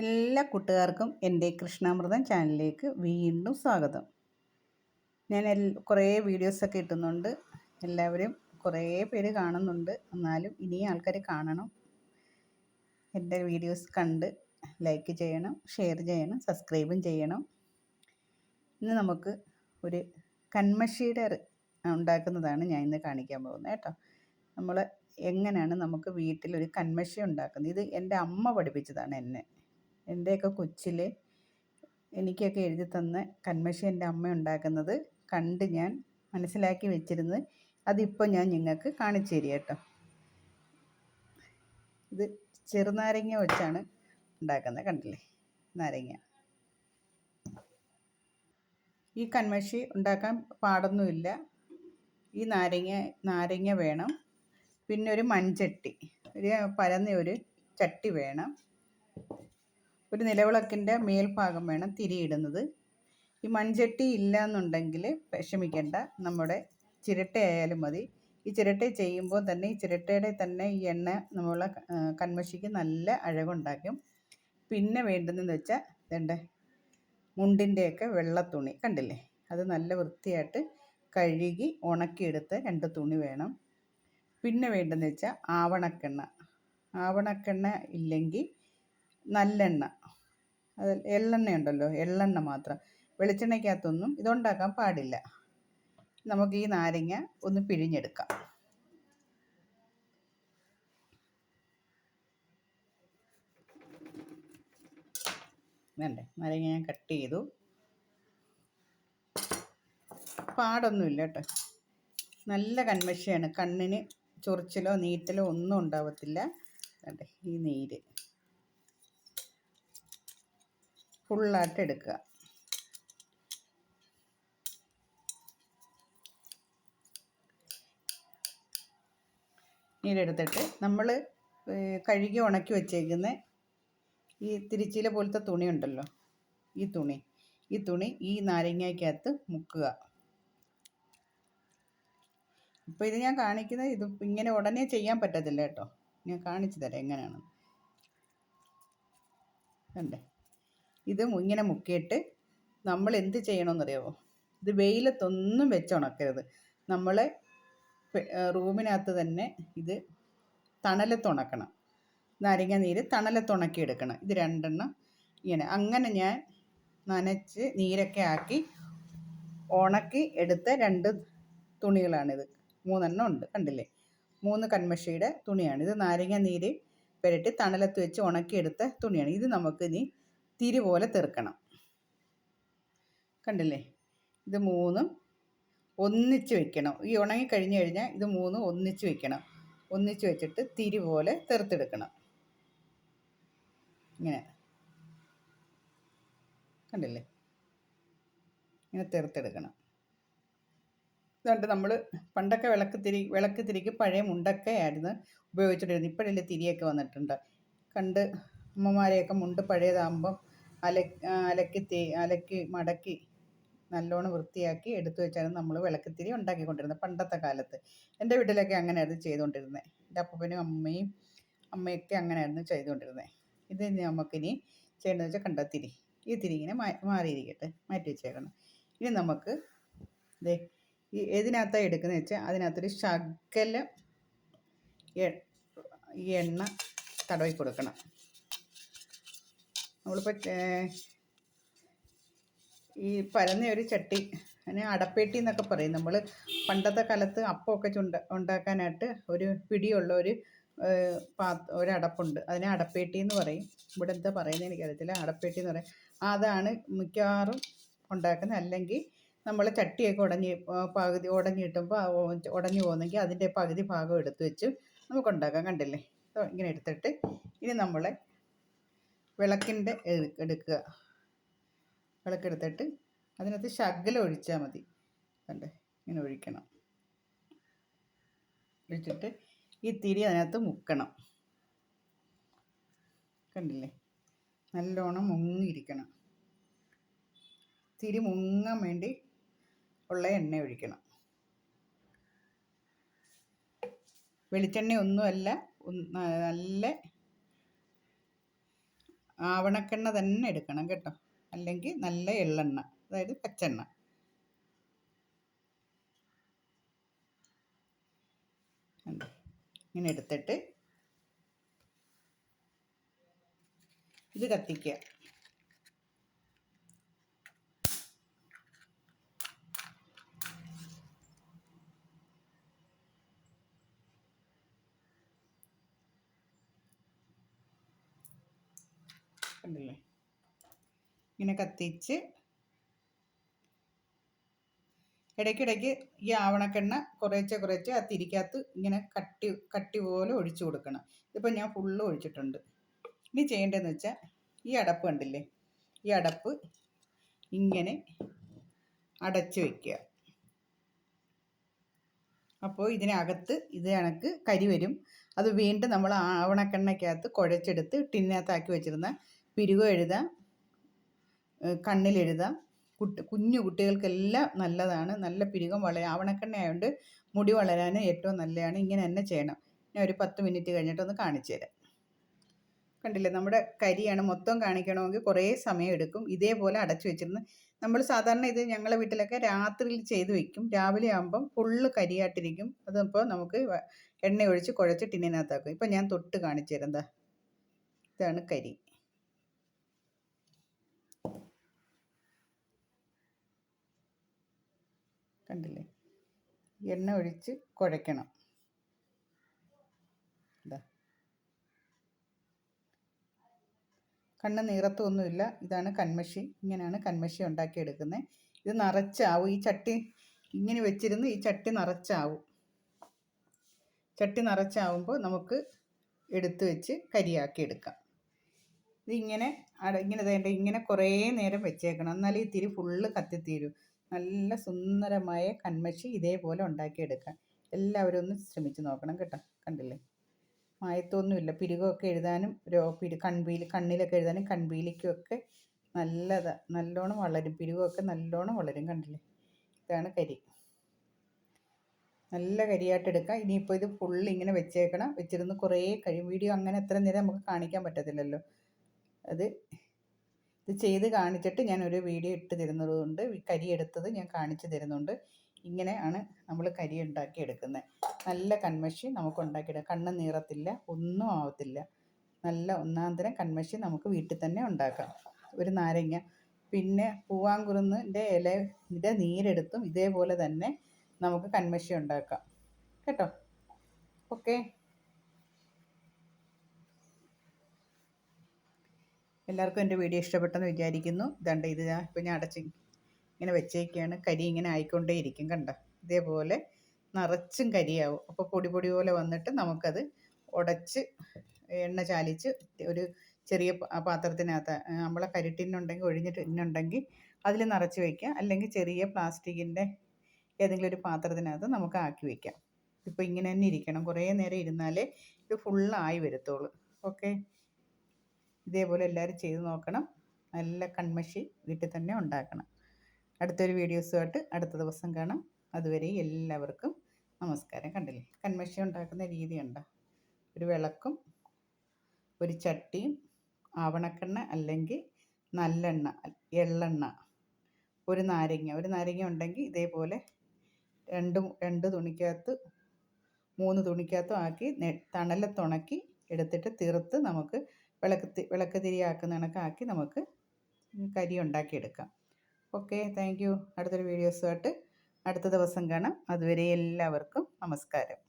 എല്ലാ കൂട്ടുകാർക്കും എന്റെ കൃഷ്ണാമൃതം ചാനലിലേക്ക് വീണ്ടും സ്വാഗതം. ഞാൻ എൽ കുറേ വീഡിയോസൊക്കെ ഇട്ടുന്നുണ്ട്. എല്ലാവരും കുറേ പേര് കാണുന്നുണ്ട്. എന്നാലും ഇനിയും ആൾക്കാർ കാണണം. എന്റെ വീഡിയോസ് കണ്ട് ലൈക്ക് ചെയ്യണം ഷെയർ ചെയ്യണം സബ്സ്ക്രൈബും ചെയ്യണം. ഇന്ന് നമുക്ക് ഒരു കൺമഷിയുടെ ഉണ്ടാക്കുന്നതാണ് ഞാൻ ഇന്ന് കാണിക്കാൻ പോകുന്നത് കേട്ടോ. നമ്മൾ എങ്ങനെയാണ് നമുക്ക് വീട്ടിൽ ഒരു കൺമഷി ഉണ്ടാക്കുന്നത്? ഇത് എന്റെ അമ്മ പഠിപ്പിച്ചതാണ് എന്നെ. എന്റെയൊക്കെ കൊച്ചിൽ എനിക്കൊക്കെ എഴുതി തന്ന കൺമഷി എന്റെ അമ്മ ഉണ്ടാക്കുന്നത് കണ്ട് ഞാൻ മനസ്സിലാക്കി വെച്ചിരുന്നത് അതിപ്പോൾ ഞാൻ നിങ്ങൾക്ക് കാണിച്ചു തരിക കേട്ടോ. ഇത് ചെറുനാരങ്ങ വെച്ചാണ് ഉണ്ടാക്കുന്നത് കണ്ടില്ലേ? നാരങ്ങ. ഈ കൺമഷി ഉണ്ടാക്കാൻ പാടൊന്നുമില്ല. ഈ നാരങ്ങ നാരങ്ങ വേണം. പിന്നെ ഒരു മൺചട്ടി ഒരു പരന്ന ഒരു ചട്ടി വേണം. ഒരു നിലവിളക്കിന്റെ മേൽഭാഗം വേണം തിരിയിടുന്നത്. ഈ മൺചട്ടി ഇല്ല എന്നുണ്ടെങ്കിൽ വിഷമിക്കേണ്ട. നമ്മുടെ ചിരട്ടയായാലും മതി. ഈ ചിരട്ട ചെയ്യുമ്പോൾ തന്നെ ഈ ചിരട്ടയുടെ തന്നെ ഈ എണ്ണ നമ്മളെ കൺമഷിക്ക് നല്ല അഴകുണ്ടാക്കും. പിന്നെ വേണ്ടതെന്ന് വെച്ചാൽ ഇതേണ്ട മുണ്ടിന്റെയൊക്കെ തുണി കണ്ടില്ലേ? അത് നല്ല വൃത്തിയായിട്ട് കഴുകി ഉണക്കിയെടുത്ത് രണ്ട് തുണി വേണം. പിന്നെ വേണ്ടതെന്ന് വെച്ചാൽ ആവണക്കെണ്ണ. ആവണക്കെണ്ണ ഇല്ലെങ്കിൽ നല്ലെണ്ണ. അത് എള്ളെണ്ണ ഉണ്ടല്ലോ എള്ളെണ്ണ മാത്രം. വെളിച്ചെണ്ണയ്ക്കകത്തൊന്നും ഇതുണ്ടാക്കാൻ പാടില്ല. നമുക്ക് ഈ നാരങ്ങ ഒന്ന് പിഴിഞ്ഞെടുക്കാം. നാരങ്ങ ഞാൻ കട്ട് ചെയ്തു. പാടൊന്നുമില്ല കേട്ടോ. നല്ല കൺമശയാണ് കണ്ണിന് ചൊറിച്ചിലോ നീറ്റലോ ഒന്നും ഉണ്ടാവത്തില്ല. വേണ്ടേ ഈ നീര്. ഫുള്ളായിട്ട് എടുക്കുക. നീരെടുത്തിട്ട് നമ്മൾ കഴുകി ഉണക്കി വെച്ചേക്കുന്ന ഈ തിരിച്ചില പോലത്തെ തുണി ഉണ്ടല്ലോ. ഈ തുണി. ഈ തുണി ഈ നാരങ്ങയ്ക്കകത്ത് മുക്കുക. ഇപ്പോൾ ഇത് ഞാൻ കാണിക്കുന്നത് ഇത് ഇങ്ങനെ ഉടനെ ചെയ്യാൻ പറ്റത്തില്ല കേട്ടോ. ഞാൻ കാണിച്ചു തരാം എങ്ങനെയാണ് കണ്ടേ? ഇത് ഇങ്ങനെ മുക്കിയിട്ട് നമ്മൾ എന്ത് ചെയ്യണമെന്നറിയാമോ ഇത് വെയിലത്തൊന്നും വെച്ചുണക്കരുത് നമ്മൾ റൂമിനകത്ത് തന്നെ ഇത് തണലത്ത് ഉണക്കണം. നാരങ്ങ നീര് തണലത്തുണക്കി എടുക്കണം. ഇത് രണ്ടെണ്ണം ഇങ്ങനെ. അങ്ങനെ ഞാൻ നനച്ച് നീരൊക്കെ ആക്കി ഉണക്കി എടുത്ത രണ്ട് തുണികളാണിത്. മൂന്നെണ്ണം ഉണ്ട് കണ്ടില്ലേ? മൂന്ന് കൺമഷിയുടെ തുണിയാണ്. ഇത് നാരങ്ങ നീര് പുരട്ടി തണലത്ത് വെച്ച് ഉണക്കിയെടുത്ത തുണിയാണ്. ഇത് നമുക്ക് ഇനി തിരി പോലെ തീർക്കണം കണ്ടില്ലേ? ഇത് മൂന്നും ഒന്നിച്ച് വെക്കണം. ഈ ഉണങ്ങി കഴിഞ്ഞ് കഴിഞ്ഞാൽ ഇത് മൂന്നും ഒന്നിച്ച് വെക്കണം. ഒന്നിച്ച് വെച്ചിട്ട് തിരി പോലെ തീർത്തെടുക്കണം ഇങ്ങനെ. കണ്ടില്ലേ? ഇങ്ങനെ തീർത്തെടുക്കണം ഇതുകൊണ്ട് നമ്മൾ പണ്ടൊക്കെ വിളക്ക് തിരി വിളക്ക് തിരിക്ക് പഴയ മുണ്ടൊക്കെ ആയിരുന്നു ഉപയോഗിച്ചിട്ടിരുന്നത് ഇപ്പോഴല്ലേ തിരിയൊക്കെ വന്നിട്ടുണ്ട്. കണ്ട് അമ്മമാരെയൊക്കെ മുണ്ട് പഴയതാകുമ്പം അല അലക്കി തേ അലക്കി മടക്കി നല്ലോണം വൃത്തിയാക്കി എടുത്തു വെച്ചാണ് നമ്മൾ വിളക്കുത്തിരി ഉണ്ടാക്കിക്കൊണ്ടിരുന്നത് പണ്ടത്തെ കാലത്ത്. എന്റെ വീട്ടിലൊക്കെ അങ്ങനെയായിരുന്നു ചെയ്തുകൊണ്ടിരുന്നത്. എന്റെ അപ്പനും അമ്മയും അമ്മയൊക്കെ അങ്ങനെയായിരുന്നു ചെയ്തുകൊണ്ടിരുന്നത്. ഇത് നമുക്കിനി ചെയ്യേണ്ടത് വെച്ചാൽ കണ്ടത്തിരി. ഈ തിരി ഇങ്ങനെ മാറിയിരിക്കട്ടെ മാറ്റി വെച്ചേക്കണം. ഇനി നമുക്ക് ഇതേ ഈ ഏതിനകത്താണ് എടുക്കുന്നത് വെച്ചാൽ അതിനകത്തൊരു ശകലം എണ്ണ തടവി കൊടുക്കണം. നമ്മളിപ്പോൾ ഈ പരന്ന ഒരു ചട്ടി അതിന് അടപ്പേട്ടി എന്നൊക്കെ പറയും. നമ്മൾ പണ്ടത്തെ കാലത്ത് അപ്പമൊക്കെ ചുണ്ട ഉണ്ടാക്കാനായിട്ട് ഒരു പിടിയുള്ള ഒരു പാ ഒരടപ്പുണ്ട് അതിനെ അടപ്പേട്ടി എന്ന് പറയും. ഇവിടെ എന്താ പറയുന്നത് എനിക്കറിയത്തില്ല. അടപ്പേട്ടി എന്ന് പറയും. അതാണ് മിക്കവാറും ഉണ്ടാക്കുന്നത് അല്ലെങ്കിൽ നമ്മൾ ചട്ടിയൊക്കെ ഉടഞ്ഞ് പകുതി ഉടഞ്ഞ് കിട്ടുമ്പോൾ ഉടഞ്ഞു പോകുന്നെങ്കിൽ അതിന്റെ പകുതി ഭാഗം എടുത്തു വെച്ച് നമുക്ക് ഉണ്ടാക്കാം കണ്ടില്ലേ ഇങ്ങനെ എടുത്തിട്ട് ഇനി നമ്മളെ വിളക്കിന്റെ എടുക്കുക. വിളക്കെടുത്തിട്ട് അതിനകത്ത് ശകലം ഒഴിച്ചാൽ മതി. കണ്ടേ? ഇങ്ങനെ ഒഴിക്കണം. ഒഴിച്ചിട്ട് ഈ തിരി അതിനകത്ത് മുക്കണം. കണ്ടില്ലേ? നല്ലോണം മുങ്ങിയിരിക്കണം. തിരി മുങ്ങാൻ വേണ്ടി ഉള്ള എണ്ണ ഒഴിക്കണം. വെളിച്ചെണ്ണ ഒന്നുമല്ല നല്ല ആവണക്കെണ്ണ തന്നെ എടുക്കണം കേട്ടോ. അല്ലെങ്കിൽ നല്ല എള്ളെണ്ണ അതായത് പച്ചെണ്ണ. ഇങ്ങനെ എടുത്തിട്ട് ഇത് കത്തിക്കുക. കണ്ടില്ലേ? ഇങ്ങനെ കത്തിച്ച് ഇടയ്ക്കിടയ്ക്ക് ഈ ആവണക്കെണ്ണ കുറേശ്ശെ കുറേശ്ശെ ആ തിരിക്കകത്ത് ഇങ്ങനെ കട്ടി കട്ടി പോലെ ഒഴിച്ചു കൊടുക്കണം. ഇതിപ്പോൾ ഞാൻ ഫുള്ള് ഒഴിച്ചിട്ടുണ്ട്. ഇനി ചെയ്യേണ്ടതെന്ന് വെച്ചാൽ ഈ അടപ്പ് കണ്ടില്ലേ? ഈ അടപ്പ് ഇങ്ങനെ അടച്ചു വയ്ക്കുക അപ്പോൾ ഇതിനകത്ത് ഇത് കണക്ക് കരി വരും അത് വീണ്ടും നമ്മൾ ആവണക്കെണ്ണയ്ക്കകത്ത് കുഴച്ചെടുത്ത് ടിന്നകത്താക്കി വെച്ചിരുന്ന പിരുക എഴുതാം. കണ്ണിലെഴുതാം. കുട്ടി കുഞ്ഞു കുട്ടികൾക്കെല്ലാം നല്ലതാണ്. നല്ല പിരുകം വളരെ ആവണക്കെണ്ണ ആയതുകൊണ്ട് മുടി വളരാൻ ഏറ്റവും നല്ലതാണ്. ഇങ്ങനെ തന്നെ ചെയ്യണം. ഞാൻ ഒരു പത്ത് മിനിറ്റ് കഴിഞ്ഞിട്ടൊന്ന് കാണിച്ചു തരാം. കണ്ടില്ലേ? നമ്മുടെ കരിയാണ് മൊത്തം കാണിക്കണമെങ്കിൽ കുറേ സമയം എടുക്കും. ഇതേപോലെ അടച്ചു വെച്ചിരുന്ന് നമ്മൾ സാധാരണ ഇത് ഞങ്ങളുടെ വീട്ടിലൊക്കെ രാത്രിയിൽ ചെയ്ത് വെക്കും. രാവിലെ ആകുമ്പം ഫുള്ള് കരിയായിട്ടിരിക്കും. അതിപ്പോൾ നമുക്ക് എണ്ണ ഒഴിച്ച് കുഴച്ച് ടിന്നിനകത്താക്കും ഇപ്പം ഞാൻ തൊട്ട് കാണിച്ചു തരാം ഇതാണ് കരി. കണ്ടില്ലേ? എണ്ണ ഒഴിച്ച് കുഴയ്ക്കണം. ഇതാ കണ്ണ് നീറത്തൊന്നുമില്ല. ഇതാണ് കൺമഷി. ഇങ്ങനെയാണ് കൺമഷി ഉണ്ടാക്കിയെടുക്കുന്നത്. ഇത് നിറച്ചാവും. ഈ ചട്ടി ഇങ്ങനെ വെച്ചിരുന്ന് ഈ ചട്ടി നിറച്ചാവും. ചട്ടി നിറച്ചാവുമ്പോൾ നമുക്ക് എടുത്തു വെച്ച് കരിയാക്കി എടുക്കാം ഇതിങ്ങനെ ഇങ്ങനെ ഇങ്ങനെ കുറേ നേരം വെച്ചേക്കണം. എന്നാലേ ഈ തിരി ഫുള്ള് കത്തിത്തീരും. നല്ല സുന്ദരമായ കൺമഷി ഇതേപോലെ ഉണ്ടാക്കിയെടുക്കാം എല്ലാവരും ഒന്ന് ശ്രമിച്ച് നോക്കണം കേട്ടോ കണ്ടില്ലേ? മായത്തൊന്നുമില്ല പിരുകൊക്കെ എഴുതാനും രോ പിരു കൺപീലി കണ്ണിലൊക്കെ എഴുതാനും കൺപീലിക്കുമൊക്കെ നല്ലതാ. നല്ലോണം വളരും. പിരുകൊക്കെ നല്ലോണം വളരും കണ്ടില്ലേ? ഇതാണ് കരി. നല്ല കരിയായിട്ട് എടുക്കാം. ഇനിയിപ്പോൾ ഇത് ഫുള്ള് ഇങ്ങനെ വെച്ചേക്കണം. വെച്ചിരുന്ന് കുറേ കഴിയും. വീഡിയോ അങ്ങനെ എത്ര നേരം നമുക്ക് കാണിക്കാൻ പറ്റത്തില്ലല്ലോ. അത് ഇത് ചെയ്ത് കാണിച്ചിട്ട് ഞാൻ ഒരു വീഡിയോ ഇട്ട് തരുന്നതുകൊണ്ട് കരി എടുത്തത് ഞാൻ കാണിച്ചു തരുന്നുണ്ട്. ഇങ്ങനെ ആണ് നമ്മൾ കരി ഉണ്ടാക്കി എടുക്കുന്നത് നല്ല കൺമഷി നമുക്ക് ഉണ്ടാക്കിയെടുക്കാം. കണ്ണ് നീറത്തില്ല ഒന്നും ആവത്തില്ല. നല്ല ഒന്നാന്തരം കൺമഷി നമുക്ക് വീട്ടിൽ തന്നെ ഉണ്ടാക്കാം. ഒരു നാരങ്ങ പിന്നെ പൂവാങ്കുറുന്നിന്റെ ഇല നീരെടുത്തും ഇതേപോലെ തന്നെ നമുക്ക് കൺമഷി ഉണ്ടാക്കാം. കേട്ടോ? ഓക്കെ. എല്ലാവർക്കും എന്റെ വീഡിയോ ഇഷ്ടപ്പെട്ടെന്ന് വിചാരിക്കുന്നു. ഇതണ്ട് ഇത് ഞാൻ ഇപ്പം ഞാൻ അടച്ച് ഇങ്ങനെ വെച്ചേക്കാണ്. കരി ഇങ്ങനെ ആയിക്കൊണ്ടേ ഇരിക്കും കണ്ട? ഇതേപോലെ നിറച്ചും കരിയാവും. അപ്പോൾ പൊടി പൊടി പോലെ വന്നിട്ട് നമുക്കത് ഉടച്ച് എണ്ണ ചാലിച്ച് ഒരു ചെറിയ പാത്രത്തിനകത്ത് നമ്മളെ കരിട്ടിനുണ്ടെങ്കിൽ ഒഴിഞ്ഞിട്ട് ഇന്നുണ്ടെങ്കിൽ അതിൽ നിറച്ച് വയ്ക്കാം അല്ലെങ്കിൽ ചെറിയ പ്ലാസ്റ്റിക്കിന്റെ ഏതെങ്കിലും ഒരു പാത്രത്തിനകത്ത് നമുക്ക് ആക്കി വയ്ക്കാം ഇപ്പോൾ ഇങ്ങനെ തന്നെ ഇരിക്കണം. കുറേ നേരം ഇരുന്നാലേ ഇത് ഫുള്ളായി വരത്തുള്ളൂ. ഓക്കെ? ഇതേപോലെ എല്ലാവരും ചെയ്ത് നോക്കണം. നല്ല കൺമഷി വീട്ടിൽ തന്നെ ഉണ്ടാക്കണം. അടുത്തൊരു വീഡിയോസുമായിട്ട് അടുത്ത ദിവസം കാണാം. അതുവരെ എല്ലാവർക്കും നമസ്കാരം. കണ്ടില്ല? കൺമഷി ഉണ്ടാക്കുന്ന രീതി ഉണ്ടോ ഒരു വിളക്കും ഒരു ചട്ടിയും ആവണക്കെണ്ണ അല്ലെങ്കിൽ നല്ലെണ്ണ എള്ളെണ്ണ ഒരു നാരങ്ങ. ഒരു നാരങ്ങ ഉണ്ടെങ്കിൽ ഇതേപോലെ രണ്ട് രണ്ട് തുണിക്കകത്ത് മൂന്ന് തുണിക്കകത്തും ആക്കി തണലത്തുണക്കി എടുത്തിട്ട് തീർത്ത് നമുക്ക് വിളക്ക് വിളക്ക് തിരിയാക്കുന്ന കണക്കാക്കി നമുക്ക് കരി ഉണ്ടാക്കിയെടുക്കാം ഓക്കെ താങ്ക് യു അടുത്തൊരു വീഡിയോസുമായിട്ട് അടുത്ത ദിവസം കാണാം. അതുവരെ എല്ലാവർക്കും നമസ്കാരം.